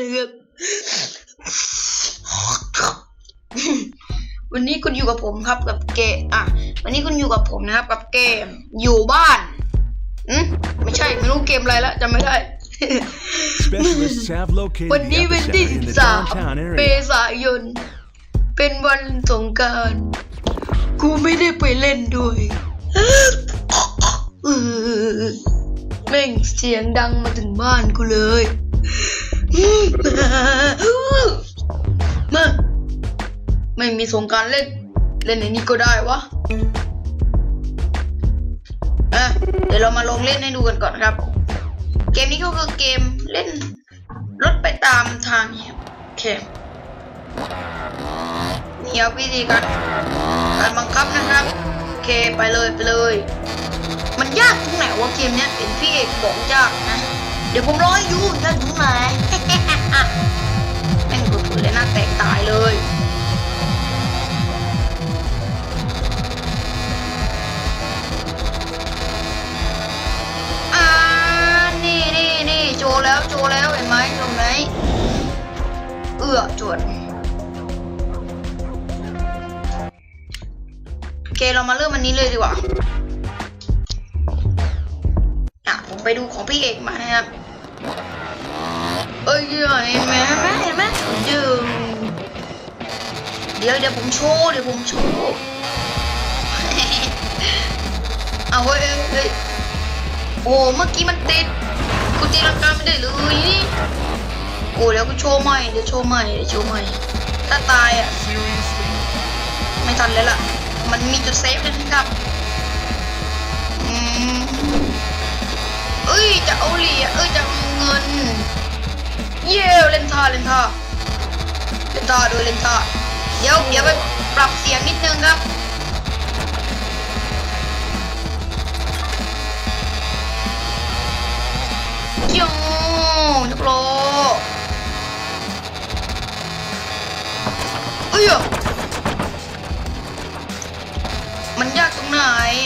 ด้วยนะครับวันนี้คุณอยู่กับผมครับกับเกมอะ วันนี้คุณอยู่กับผมนะครับ กับเกมอยู่บ้านอืมไม่ใช่ไม่รู้เกมอะไรแล้วจำไม่ได้ Specialists have located วัน the นี้เป็นที่ epicenter in the 13 downtown เม area. ษายน เป็นวันสงกรารกูไม่ได้ไปเล่นด้วยเออแม่งเสียงดังมาถึงบ้านกูเลย มาไม่มีสงการเล่น เล่นในนี้ก็ได้วะอะเดี๋ยวเรามาลองเล่นให้ดูกันก่อนครับ เกมนี้ก็คือเกมเล่นรถไปตามทางเนี่ยโอเคนี่ครับวิธีการการบังคับนะครับโอเคไปเลยไปเลย มันยากตรงไหนวะเกมเนี้ยเป็นพี่เอกบอกยากนะ เดี๋ยวผมรอให้ดูยากตรงไหนแม่งเผื่อๆเลยน้าแตกตายเลยอ่านี่นี่นี่โชว์แล้วโชว์แล้วเห็นไหมตรงไหนเอื้อจวนโอเคเรามาเริ่มอันนี้เลยดีกว่าอะผมไปดูของพี่เอกมานะครับ เอ้ยเห็นไหมเห็นไหมเห็นไหมดึงเดี๋ยวเดี๋ยวผมโชว์เดี๋ยวผมโชว์เอาเฮ้ยเฮ้ยโอ้เมื่อกี้มันติดกูตีลังกาไม่ได้เลยนี่โอ้เดี๋ยวกูโชว์ใหม่เดี๋ยวโชว์ใหม่เดี๋ยวโชว์ใหม่ถ้าตายอะไม่ทันเลยล่ะ มันมีจุดเซฟด้วยนะครับอืมเอ้ยจะเอาเหรียญเอ้ยจะเอาเงิน เย้เล่นท่าเล่นท่าเล่นท่าด้วยเล่นท่าเดี๋ยวเดี๋ยวไปปรับเสียงนิดนึงครับโย่นักโลเอ้ยมันยากตรงไหน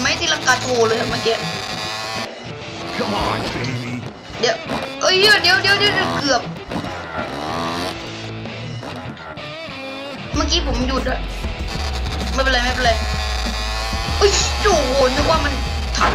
ไม่ที่ลังกาโชว์เลยอะเมื่อกี้ Come on, baby. เดี๋ยวเอ้ยเดี๋ยวเดี๋ยวเดี๋ยวเดี๋ยวเกือบ เมื่อกี้ผมหยุดอะไม่เป็นไรไม่เป็นไรเอ้ยโจนึกว่ามันถัง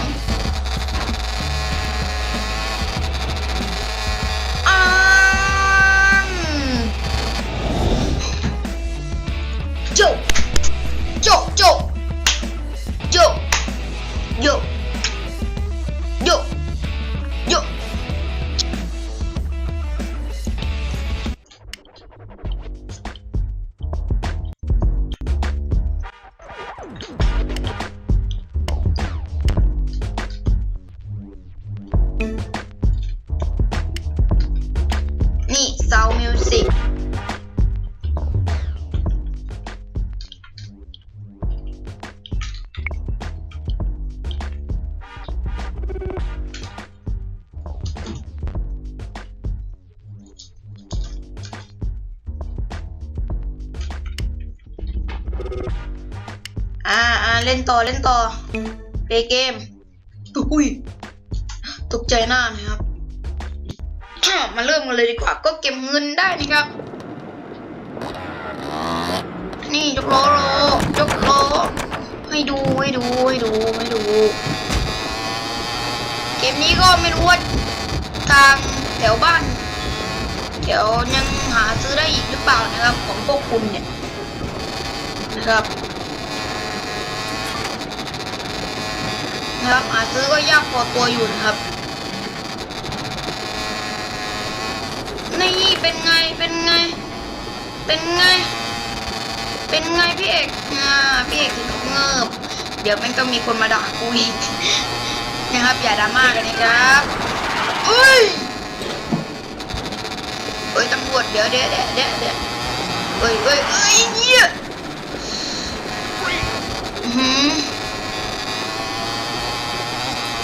นต่อเล่นต่อเพลย์เกมอุ้ยตกใจหน้านะครับมาเริ่มกันเลยดีกว่า ก็เก็บเงินได้นะครับ นี่ยกล้อโลยกล้อให้ดูให้ดูให้ดูให้ดู เกมนี้ก็ไม่รู้ว่าทางแถวบ้านแถวยังหาซื้อได้อีกหรือเปล่านะครับ ของพวกคุณเนี่ยนะครับ นะครับหาซื้อก็ยากพอตัวอยู่นะครับ นี่เป็นไงเป็นไง เป็นไง เป็นไงพี่เอกอ่าพี่เอกถึงกับเงิบเดี๋ยวมันก็มีคนมาด่ากูอีกนะครับ อย่าดราม่ากันนะครับเอ้ยเอ้ยตำรวจเดี๋ยวเดี๋ยวเดี๋ยวเดี๋ยวเดี๋ยวเอ้ยเอ้ยเอ้ยเหี้ยหือ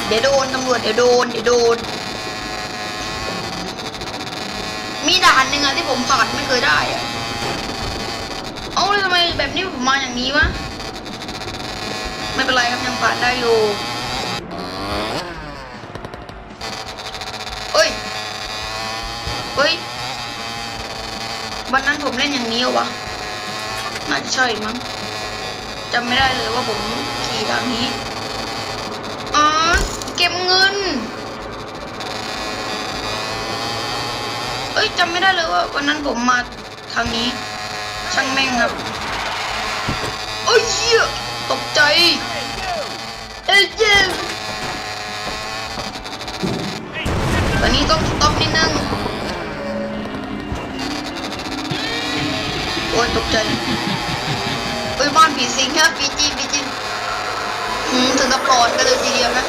เดี๋ยวโดนตำรวจเดี๋ยวโดนเดี๋ยวโดน มีด่านหนึ่งอะที่ผมผ่านไม่เคยได้อะเอ้าแล้วทำไมแบบนี้ผมมาอย่างนี้วะ ไม่เป็นไรครับยังผ่านได้อยู่เอ้ยเฮ้ย วันนั้นผมเล่นอย่างนี้วะน่าจะใช่มั้งจำไม่ได้เลยว่าผมขี่ทางนี้ ก็บเงิน เอ้ยจำไม่ได้เลยว่าวันนั้นผมมาทางนี้ ช่างแม่งครับโอ้ยเยตกใจ เอ้ยเจมส์ตอนนี้ต้องต็อปนิดนึงโอ้ยตกใจโอ้ยบ้านผีสิงครับผีจีนผีจีถึงกับหลอนกันเลยทีเดียวนะ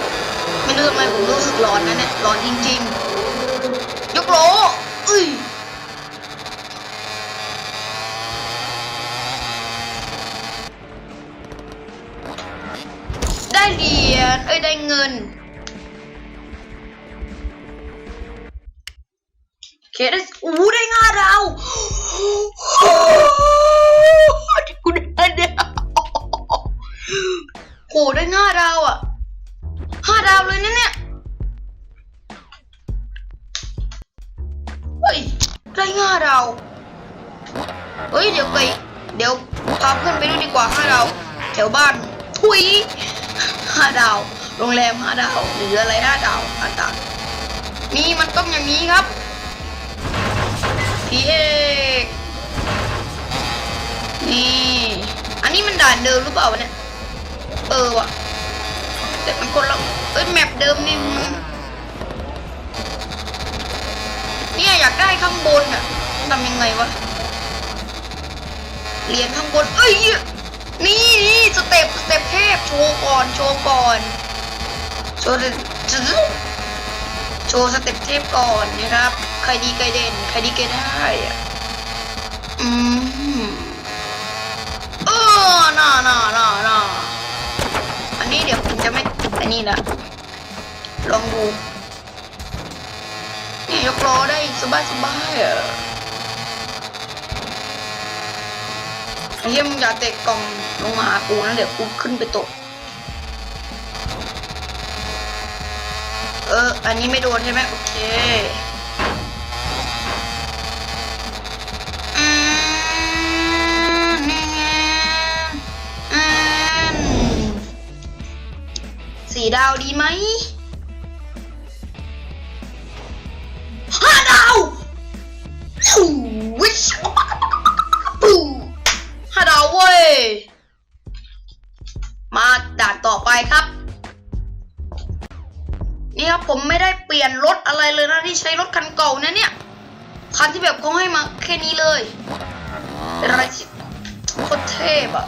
ไม่รู้ทำไมผมรู้สึกหลอนนะเนี่ยหลอนจริงๆ ยกโลเอ้ยได้เหรียญเอ้ยได้เงินเคได้อู้ได้งาดาวโอ้ยกูได้ดาวโหได้งาดาวอะ ห้าดาวเลยนะเนี่ยเฮ้ยได้งาดาวเฮ้ยเดี๋ยวไปเดี๋ยวพาเพื่อนไปดูดีกว่าห้าดาวแถวบ้านทุยห้าดาวโรงแรมห้าดาวหรืออะไรห้าดาวต่างๆนี่มันต้องอย่างนี้ครับพี่เอกนี่ อันนี้มันด่านเดิมหรือเปล่าเนี่ย เออว่ะ แต่มันคนละเอ้ยแมปเดิมนี่เนี่ยอยากได้ข้างบนอะทำยังไงวะเหรียญข้างบนเอ้ยนี่นี่สเต็ปสเต็ปเทพโชว์ก่อนโชว์ก่อนโชว์จะโชว์สเต็ปเทพก่อนนะครับใครดีใครเด่นใครดีใครได้อะอืมเออน่าน่าน่าน่า นี่นะ ลองดูนี่ยกล้อได้สบายสบายอะเหี้ยมึงอย่าเตะกล่องลงมาหากูนะเดี๋ยวกูขึ้นไปตก เออ อันนี้ไม่โดนใช่ไหมโอเค สี่ดาวดีไหมห้าดาววิชปูห้าดาวเว้ย มาด่านต่อไปครับ นี่ครับผมไม่ได้เปลี่ยนรถอะไรเลยนะที่ใช้รถคันเก่านะเนี่ยคันที่แบบเขาให้มาแค่นี้เลยเป็นอะไรที่โคตรเทพอะ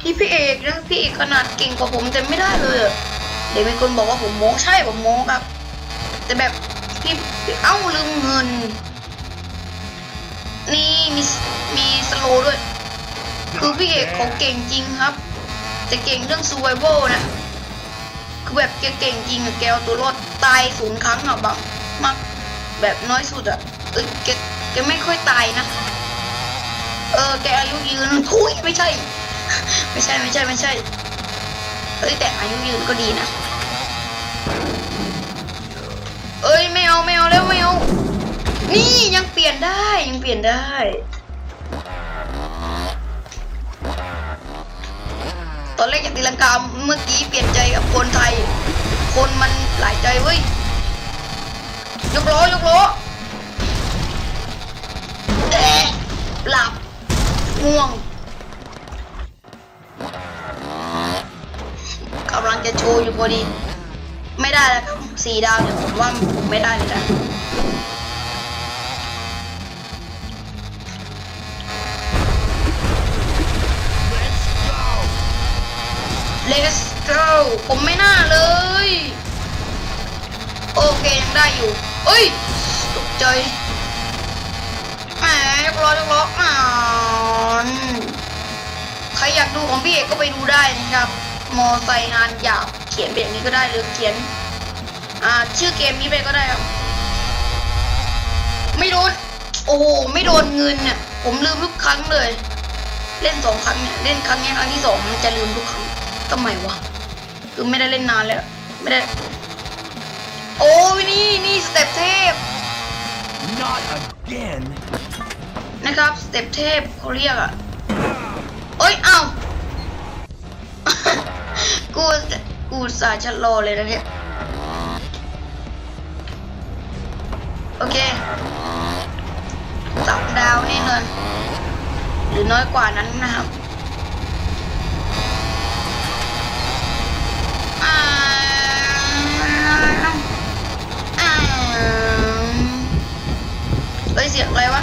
ที่พี่เอกนะพี่เอกขนาดเก่งกว่าผมแต่ไม่ได้เลยอะ เดี๋ยวมีคนบอกว่าผมโม้ใช่ผมโม้ครับ แต่แบบพี่เอ้าลืมเงิน นี่มีมีสโลด้วย คือพี่เอกเขาเก่งจริงครับ แต่เก่งเรื่อง survival นะคือแบบแกเก่งจริงอะแกเอาตัวรอดตายศูนย์ครั้งอะแบบมากแบบน้อยสุดอะเออแกแกไม่ค่อยตายนะเออแกอายุยืนทุยไม่ใช่ ไม่ใช่ไม่ใช่ไม่ใช่เอ้ยแต่อายุยืนก็ดีนะ เอ้ยไม่เอาไม่เอาแล้วไม่เอานี่ยังเปลี่ยนได้ยังเปลี่ยนได้ตอนแรกอยากตีลังกาเมื่อกี้เปลี่ยนใจกับคนไทย คนมันหลายใจเว้ยยกล้อยกล้อหลับง่วงกำลังจะโชว์อยู่พอดี ไม่ได้แล้วครับสี่ดาวเนี่ยผมว่าผมไม่ได้เลยนะ Let's go ผมไม่น่าเลย โอเคยังได้อยู่เอ้ยตกใจแหมยกล้อยกล้ออ่านใครอยากดูของพี่เอกก็ไปดูได้นะครับ มอไซค์งานหยาบเขียนเป็นอย่างนี้ก็ได้หรือเขียน อ่า ชื่อเกมนี้ไปก็ได้ครับ ไม่โดน โอ้โห ไม่โดนเงินเนี่ย ผมลืมทุกครั้งเลย เล่นสองครั้งเนี่ย เล่นครั้งเนี้ยครั้งที่สองมันจะลืมทุกครั้งทำไมวะ คือไม่ได้เล่นนานแล้ว ไม่ได้ โอ้ยนี่ นี่สเต็ปเทพ Not again. นะครับ สเต็ปเทพเขาเรียกอะเอ้ย เอ้า กูกูสาห์ชะลอเลยนะเนี่ย โอเคสามดาวแน่นอนหรือน้อยกว่านั้นนะครับอ่าอ่าเอ้ยเสียงอะไรวะ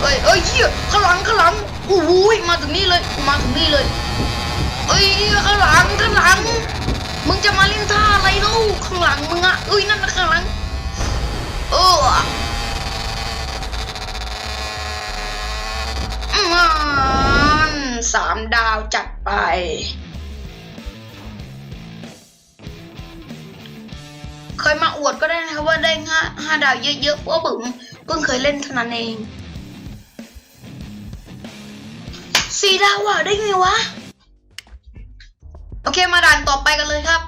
เอ้ยเอ้ยเหี้ยข้างหลังข้างหลังโอ้โหมาถึงนี่เลย มาถึงนี่เลย เอ้ยข้างหลังข้างหลัง มึงจะมาเล่นท่าอะไรเล่าข้างหลังมึงอะเอ้ยนั่นนะข้างหลังเออสามดาวจัดไปเคยมาอวดก็ได้นะครับว่าได้ห้าห้าดาวเยอะๆเพราะผมเพิ่งเคยเล่นเท่านั้นเองสี่ดาวว่ะได้ไงวะ เคมาด่านต่อไปกันเลยครับ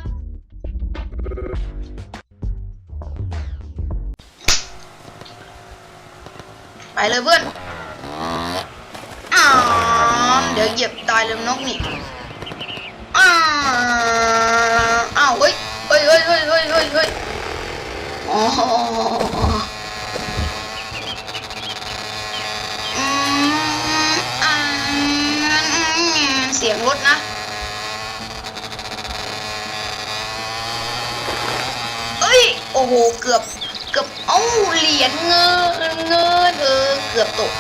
ไปเลยเพื่อนอ้าวเดี๋ยวเหยียบตายเลยนกนี่อ้าวอ้าวเฮ้ยเฮ้ยเฮ้ยเฮ้ยเฮ้ยเฮ้ยเฮ้ยอ๋อเสียงรถนะ เอ้โอ้โห เกือบ เกือบ เอ้า เหรียญเงิน เงินเออ เกือบตก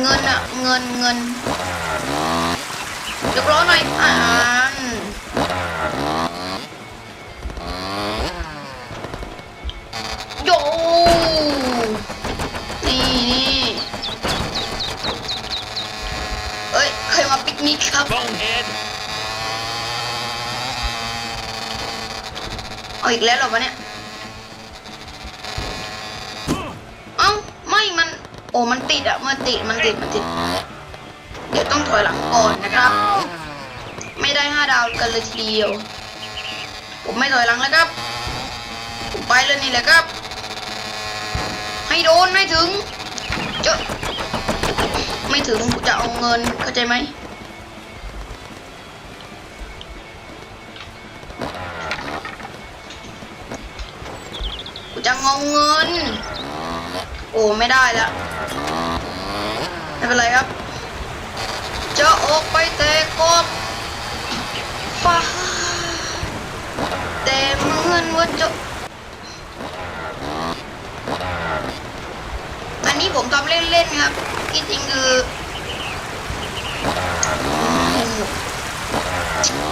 เงินอะเงิน เงินยกล้อหน่อยอ่านโยนี่นี่เอ้ยเคยมาปิกนิกครับ เอาอีกแล้วเหรอวะเนี่ย เอ้า ไม่มัน โอ้ มันติดอะมันติด มันติด มันติด เดี๋ยวต้องถอยหลังก่อนนะครับ ไม่ได้ห้าดาวกันเลยทีเดียว ผมไม่ถอยหลังแล้วครับ ผมไปเลยนี่แหละครับ ให้โดนให้ถึง เจอะไม่ถึงกูจะเอาเงินเข้าใจไหม จะงงเงิน โอ้ไม่ได้แล้วไม่เป็นไรครับ จะออกไปเตะกบฟ้าแต่เหมือนว่าจะอันนี้ผมทำเล่นๆครับที่จริงคือ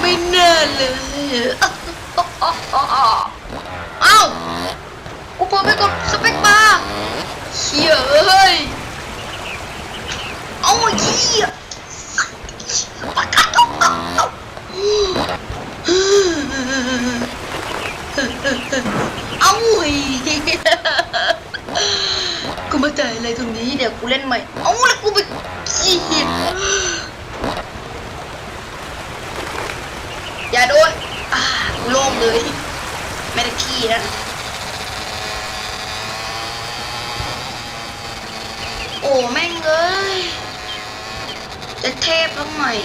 ไม่แน่เลย กูเปิดไปกดสเปคบาร์เชี่ยเอ้ยเอาเหี้ยปากกาตุ๊กเอาเอาเอาเฮ้ยกูมาจ่ายอะไรตรงนี้เดี๋ยวกูเล่นใหม่ เอาแล้วกูไปขี้อย่าโดนอ่ากูโล่งเลย ไม่ได้ขี้นะ โอ้ แม่งเอ้ย จะเทพแล้วหน่อย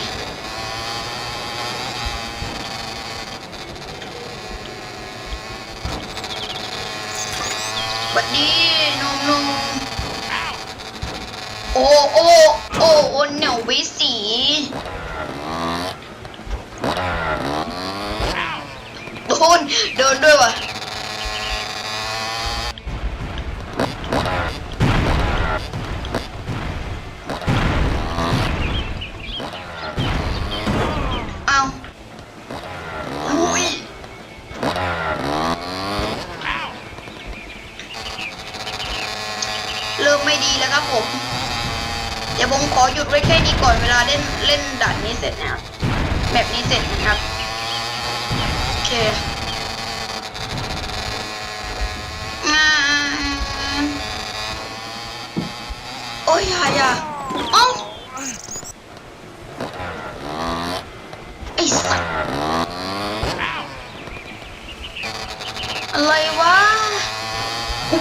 บัดดีนมนมๆโอ้โอ้โอ้โอ้เหนียววิสีโดนโดนด้วยวะ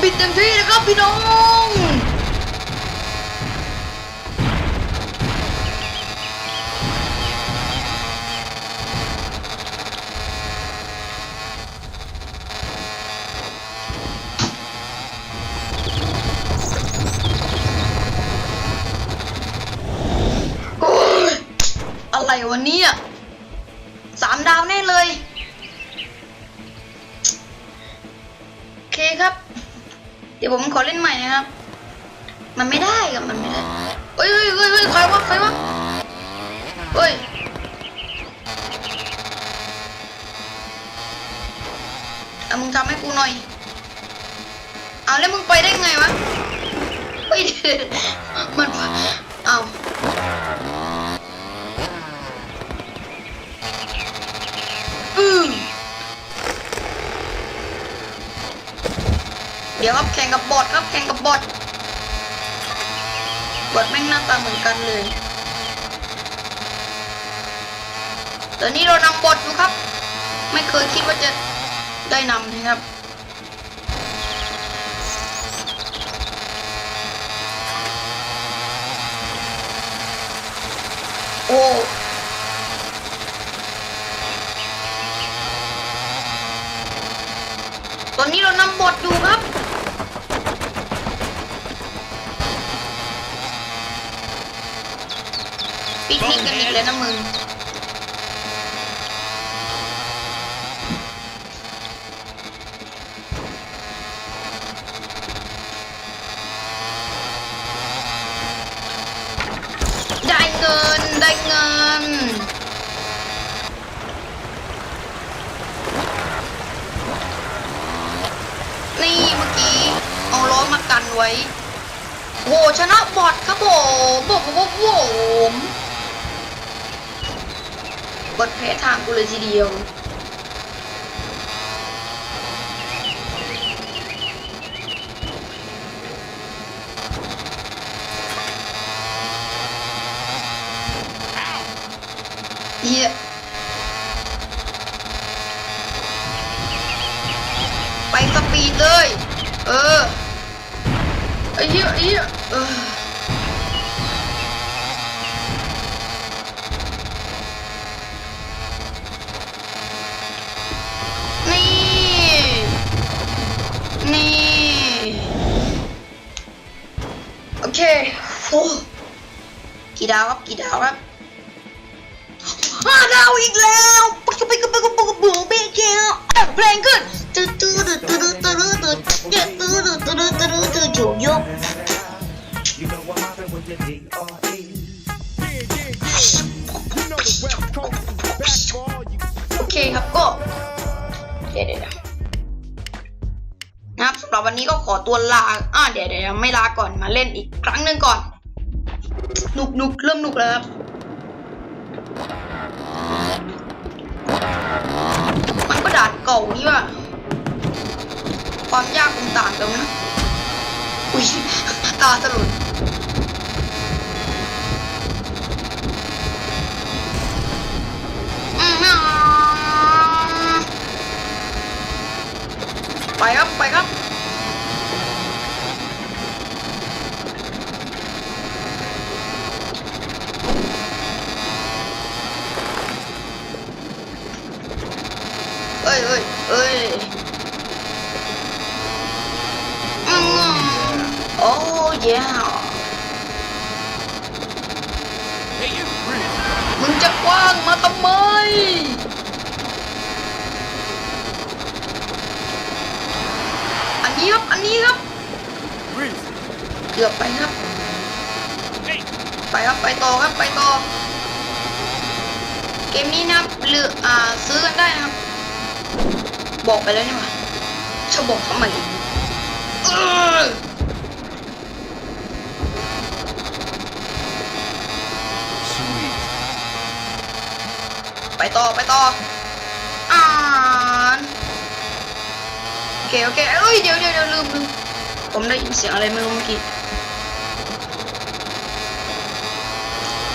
อะไรวะกูบิดเต็มที่นะครับพี่น้อง มันไม่ได้ครับมันไม่ได้เฮ้ยเฮ้ยเฮ้ยเฮ้ยใครวะใครวะเฮ้ยเอามึงทำให้กูหน่อย เอาแล้วมึงไปได้ไงวะเฮ้ยมันเอาเดี๋ยวครับแข่งกับบอทครับแข่งกับบอท บอทแม่งหน้าตาเหมือนกันเลย ตอนนี้เรานำบอทอยู่ครับ ไม่เคยคิดว่าจะได้นำนะครับโอ้ตอนนี้เรานำบทอยู่ครับ ปิกนิกกันอีกแล้วนะมึงได้เงินได้เงิน นี่เมื่อกี้ เอาล้อมากันไว้โหชนะบอดครับผมบอกว่าผม กดแพ้ทางกูเลยทีเดียวเยอะ ดาวครับกี่ดาวครับห้าดาวอีกแล้วปักไปกับปักกับปักกับบุ๋งเบเกลอะเพลงขึ้นตื้อตื้อตื้อตื้อตื้อตื้อตื้อตื้อตื้อตื้อตื้อตื้อตื้อโยโย่ You know what happened with the D.R.E. Yeah, yeah, yeah. You know the West Coast is back for all you โอเคครับก็เดี๋ยวเดี๋ยวเดี๋ยวนะครับสำหรับวันนี้ก็ขอตัวลาอ่าเดี๋ยวเดี๋ยวไม่ลาก่อนมาเล่นอีกครั้งหนึ่งก่อน นุกหนุกเริ่มหนุกแล้วครับมันก็ดานเก่านี่ว่ะความยากคงต่างกันนะอุ้ยตาสลุดไปครับ ไปครับ เอ้ย เอ้ยเอ้ยอืมโอ้ย Hey, you Chris. มึงจะกว้างมาทำไมอันนี้ครับ อันนี้ครับ Chris. เกือบไปครับ Hey. ไปครับ ไปต่อครับ ไปต่อ เกมนี้นะครับหรืออ่าซื้อกันได้นะครับ บอกไปแล้วนี่หว่าจะบอกทำไมเออ Sweet. ไปต่อไปต่ออ่านโอเคโอเคเอ้ยเดี๋ยวเดี๋ยวเดี๋ยวลืมลืมผมได้ยินเสียงอะไรไม่รู้เมื่อกี้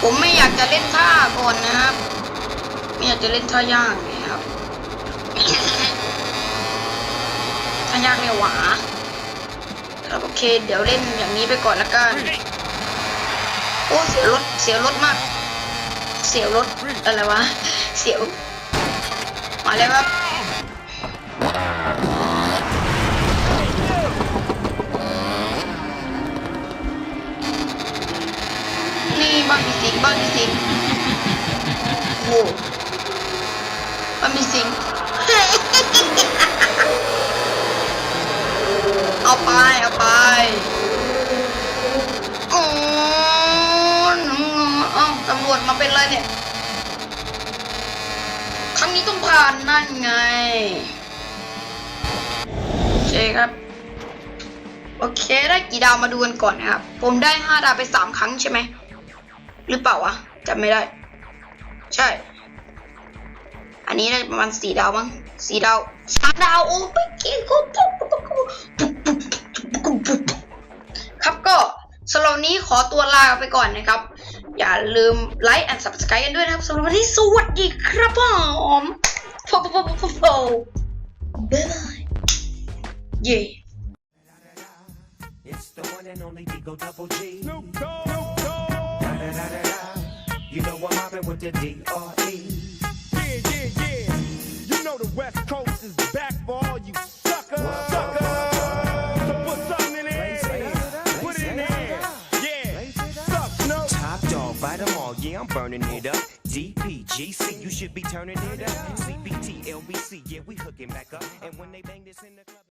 ผมไม่อยากจะเล่นท่าก่อนนะครับไม่อยากจะเล่นท่ายากนะครับ ท่า ยากเนี่ยหวาครับโอเค เดี๋ยวเล่นอย่างนี้ไปก่อนละกัน โอ้เสียรถเสียรถมาก เสียรถอะไรวะ เสียวมาแล้วครับนี่บ้านมีสิงบ้านมีสิงโอ้บ้านมีสิง เอา ไปเอาไปโอ้หนูเอ้าตำรวจมาเป็นไรเนี่ยครั้งนี้ต้องผ่านนั่นไงโอเคครับ โอเคได้กี่ดาวมาดูกันก่อนนะครับ ผมได้ห้าดาวไปสามครั้งใช่ไหมหรือเปล่าวะจำไม่ได้ ใช่ อันนี้ได้ประมาณสี่ดาวมั้งสี่ดาวสามดาวโอ้ไปกินกูปุ๊บปุ๊บปุ๊บ ปุ๊บปุ๊บครับก็สำหรับวันนี้ขอตัวลาไปก่อนนะครับ อย่าลืมไลค์ and subscribe กันด้วยนะครับสำหรับวันนี้สวัสดีครับผมโฟโฟโฟโฟโฟบ๊ายบายเย่ It's the one and only Digo Double G. Snoop Dogg. Da, da, da, da, da. You know I'm mobbing with the D.R.E. Yeah, yeah, yeah. You know the West Coast is back for all you suckers. Suckers. So put something burning it up. DPGC, you should be turning it up. CBT, LBC, yeah, we hooking back up. And when they bang this in the club.